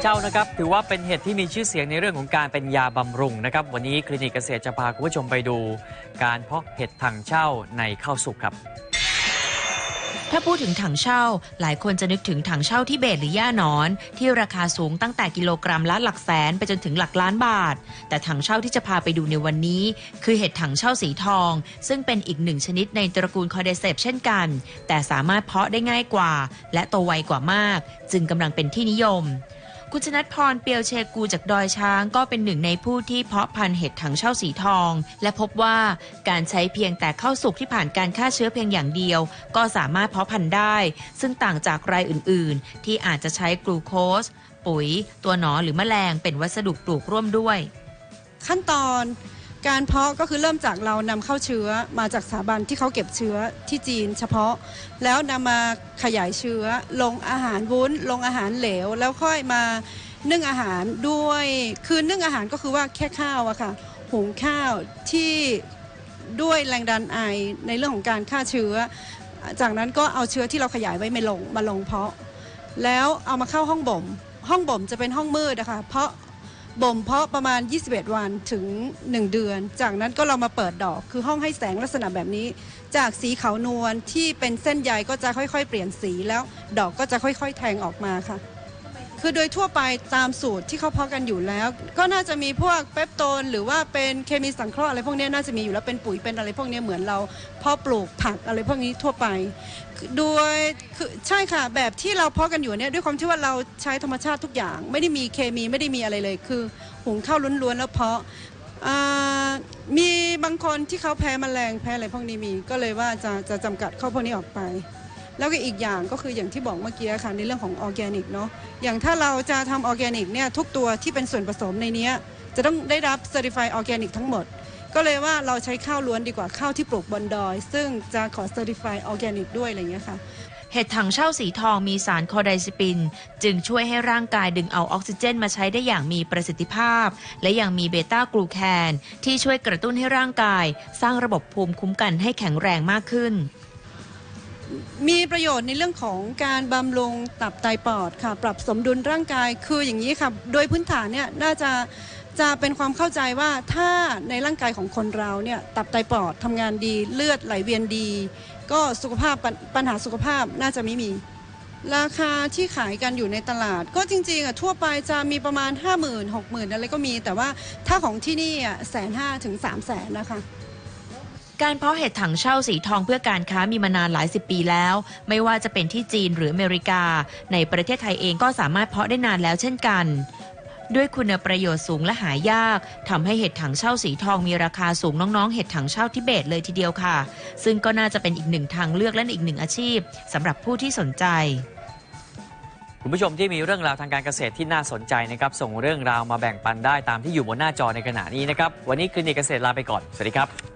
เช่านะครับ ถือว่าเป็นเห็ดที่มีชื่อเสียงในเรื่องของการเป็นยาบำรุงนะครับ วันนี้คลินิกเกษตรจะพาคุณผู้ชมไปดู การเพาะเห็ดถังเช่าในข้าวสุกครับ ถ้าพูดถึงถังเช่า หลายคนจะนึกถึงถังเช่าที่เบตหรือย่าหนอน ที่ราคาสูงตั้งแต่กิโลกรัมละหลักแสนไปจนถึงหลักล้านบาท แต่ถังเช่าที่จะพาไปดูในวันนี้ คือเห็ดถังเช่าสีทอง ซึ่งเป็นอีกหนึ่งชนิดในตระกูลคอเดเซปเช่นกัน แต่สามารถเพาะได้ง่ายกว่า และโตไวกว่ามาก จึงกำลังเป็นที่นิยม คุณชนัทพรเปียวเชกูจากดอยช้างก็เป็นหนึ่งในผู้ที่เพาะพันธุ์เห็ดถังเช่าสีทอง และพบว่าการใช้เพียงแต่ข้าวสุกที่ผ่านการฆ่าเชื้อเพียงอย่างเดียว ก็สามารถเพาะพันธุ์ได้ ซึ่งต่างจากรายอื่น ๆ ที่อาจจะใช้กลูโคส ปุ๋ย ตัวหนอนหรือแมลงเป็นวัสดุปลูกร่วมด้วย ขั้นตอน การเพาะก็คือเริ่มจากเรานำเข้าเชื้อมาจากสถาบันที่เขาเก็บเชื้อที่จีน เฉพาะ แล้วนำมาขยายเชื้อ ลงอาหารวุ้น ลงอาหารเหลว แล้วค่อยมานึ่งอาหารด้วยคือนึ่งอาหารก็คือว่าแค่ข้าวอะค่ะหุงข้าวที่ด้วยแรงดันไอในเรื่องของการฆ่าเชื้อ จากนั้นก็เอาเชื้อที่เราขยายไว้มาลงมาลงเพาะ แล้วเอามาเข้าห้องบ่ม ห้องบ่มจะเป็นห้องมืดนะคะเพราะ บ่มเพาะประมาณ 21 วันถึง 1 เดือน จากนั้นก็เรามาเปิดดอก คือห้องให้แสงลักษณะแบบนี้ จากสีขาวนวลที่เป็นเส้นใยก็จะค่อยๆ เปลี่ยนสีแล้วดอกก็จะค่อย ๆ แทงออกมาค่ะ คือโดยทั่วไปตามสูตรที่เขาเพาะกันอยู่แล้ว ก็น่าจะมีพวกเปปโตน หรือว่าเป็นเคมีสังเคราะห์อะไรพวกนี้น่าจะมีอยู่แล้วเป็นปุ๋ยเป็นอะไรพวกนี้เหมือนเราเพาะปลูกผักอะไรพวกนี้ทั่วไปโดยคือใช่ค่ะแบบที่เราเพาะกันอยู่เนี่ยด้วยความที่ว่าเราใช้ธรรมชาติทุกอย่าง ไม่ได้มีเคมีไม่ได้มีอะไรเลย คือหุงข้าวล้วนๆแล้วเพาะมีบางคนที่เขาแพ้แมลงแพ้อะไรพวกนี้มี ก็เลยว่าจะจะจำกัดข้าวพวกนี้ออกไป แล้วก็อีกอย่างก็คืออย่างที่บอกเมื่อกี้ค่ะในเรื่องของออร์แกนิกเนาะอย่างถ้าเราจะทำออร์แกนิกเนี่ยทุกตัวที่เป็นส่วนผสมในนี้จะต้องได้รับ Certified Organic ทั้งหมด ก็เลยว่าเราใช้ข้าวล้วนดีกว่าข้าวที่ปลูกบนดอย ซึ่งจะขอ Certified Organic ด้วยอะไรเงี้ยค่ะเห็ดถังเช่าสีทองมีสารคอไดซิปิน จึงช่วยให้ร่างกายดึงเอาออกซิเจนมาใช้ได้อย่างมีประสิทธิภาพ และยังมีเบต้ากลูแคน ที่ช่วยกระตุ้นให้ร่างกาย สร้างระบบภูมิคุ้มกันให้แข็งแรงมากขึ้น มีประโยชน์ในเรื่องของการบำรุงตับไตปอดค่ะ ปรับสมดุลร่างกายคืออย่างนี้ค่ะ โดยพื้นฐานเนี่ยน่าจะจะเป็นความเข้าใจว่าถ้าในร่างกายของคนเราเนี่ยตับไตปอดทำงานดีเลือดไหลเวียนดี ก็สุขภาพปัญปัญหาสุขภาพน่าจะไม่มี ราคาที่ขายกันอยู่ในตลาด ก็จริงๆอะทั่วไปจะมีประมาณ 5 0 0 0 0 6 0 0 0 0อะไรก็มี แต่ว่าถ้าของที่นี่อะแสนห้าถึงสามแสนนะคะ การเพาะเห็ดถังเช่าสีทองเพื่อการค้ามีมานานหลายสิบปีแล้ว ไม่ว่าจะเป็นที่จีนหรืออเมริกา ในประเทศไทยเองก็สามารถเพาะได้นานแล้วเช่นกัน ด้วยคุณประโยชน์สูงและหายากทำให้เห็ดถังเช่าสีทองมีราคาสูงน้องๆ เห็ดถังเช่าทิเบตเลยทีเดียวค่ะ ซึ่งก็น่าจะเป็นอีกหนึ่งทางเลือกและอีกหนึ่งอาชีพสำหรับผู้ที่สนใจคุณผู้ชมที่มีเรื่องราวทางการเกษตรที่น่าสนใจนะครับ ส่งเรื่องราวมาแบ่งปันได้ตามที่อยู่บนหน้าจอในขณะนี้นะครับ วันนี้คลินิกเกษตรลาไปก่อน สวัสดีครับ